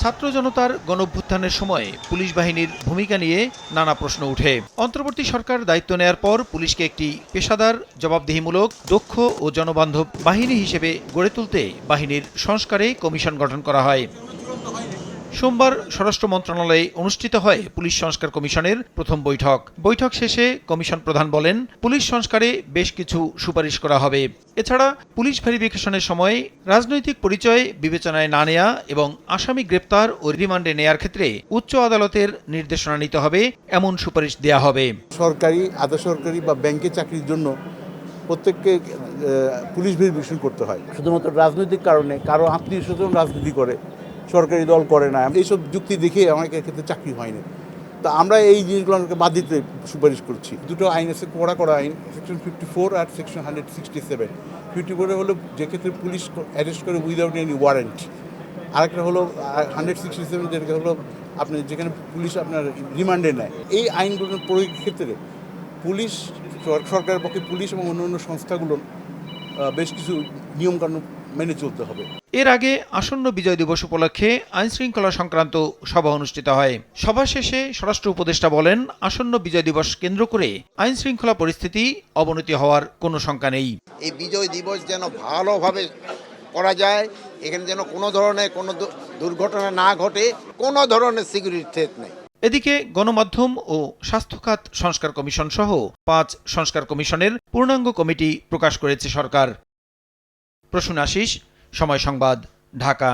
ছাত্র জনতার গণভ্যুত্থানের সময় পুলিশ বাহিনীর ভূমিকা নিয়ে নানা প্রশ্ন উঠে। অন্তর্বর্তী সরকার দায়িত্ব নেয়ার পর পুলিশকে একটি পেশাদার, জবাবদিহিমূলক, দক্ষ ও জনবান্ধব বাহিনী হিসেবে গড়ে তুলতে বাহিনীর সংস্কারে কমিশন গঠন করা হয়। সোমবার স্বরাষ্ট্র মন্ত্রণালয়ে অনুষ্ঠিত হয় পুলিশ সংস্কার কমিশনের প্রথম বৈঠক। বৈঠক শেষে কমিশন প্রধান বলেন, পুলিশ সংস্কারে বেশ কিছু সুপারিশ করা হবে। এছাড়া পুলিশ ভেরিফিকেশনের সময় রাজনৈতিক পরিচয় বিবেচনায় না নেয়া এবং আসামি গ্রেপ্তার ও রিমান্ডে নেয়ার ক্ষেত্রে উচ্চ আদালতের নির্দেশনা নিতে হবে, এমন সুপারিশ দেয়া হবে। সরকারি, আধা সরকারি বা ব্যাংকে চাকরির জন্য প্রত্যেককে পুলিশ ভেরিফিকেশন করতে হয়। শুধুমাত্র রাজনৈতিক কারণে কারও আত্মীয় স্বজন রাজনীতি করে সরকারি দল করে না। এইসব যুক্তি দেখে অনেকের ক্ষেত্রে চাকরি হয়নি। তা আমরা এই জিনিসগুলোকে বাদ দিতে সুপারিশ করছি। দুটো আইন আছে, কড়া করা আইন সেকশন ফিফটি ফোর আর section hundred sixty seven fifty ফোরে হলো যে ক্ষেত্রে পুলিশ অ্যারেস্ট করে উইদাউট এনি ওয়ারেন্ট আরেকটা হলো হান্ড্রেড সিক্সটি সেভেন যেটা হলো আপনি যেখানে পুলিশ আপনার রিমান্ডে নেয়। এই আইনগুলোর প্রয়োগের ক্ষেত্রে পুলিশ সরকারের পক্ষে পুলিশ এবং অন্য অন্য সংস্থাগুলো বেশ কিছু নিয়মকানুন মেনে চলতে হবে। এর আগে আসন্ন বিজয় দিবস উপলক্ষে আইন শৃঙ্খলা সংক্রান্ত সভা অনুষ্ঠিত হয়। সভা শেষে স্বরাষ্ট্র উপদেষ্টা বলেন আসন্ন বিজয় দিবস কেন্দ্র করে আইন শৃঙ্খলা পরিস্থিতি অবনতি হওয়ার কোনো শঙ্কা নেই। এই বিজয় দিবস যেন ভালোভাবে করা যায় এখানে যেন কোনো ধরনের কোনো দুর্ঘটনা না ঘটে কোনো ধরনের সিকিউরিটি থ্রেট নেই। এদিকে গণমাধ্যম ও স্বাস্থ্য খাত সংস্কার কমিশন সহ পাঁচ সংস্কার কমিশনের পূর্ণাঙ্গ কমিটি প্রকাশ করেছে সরকার। প্রসূন আশিস সময় সংবাদ ঢাকা।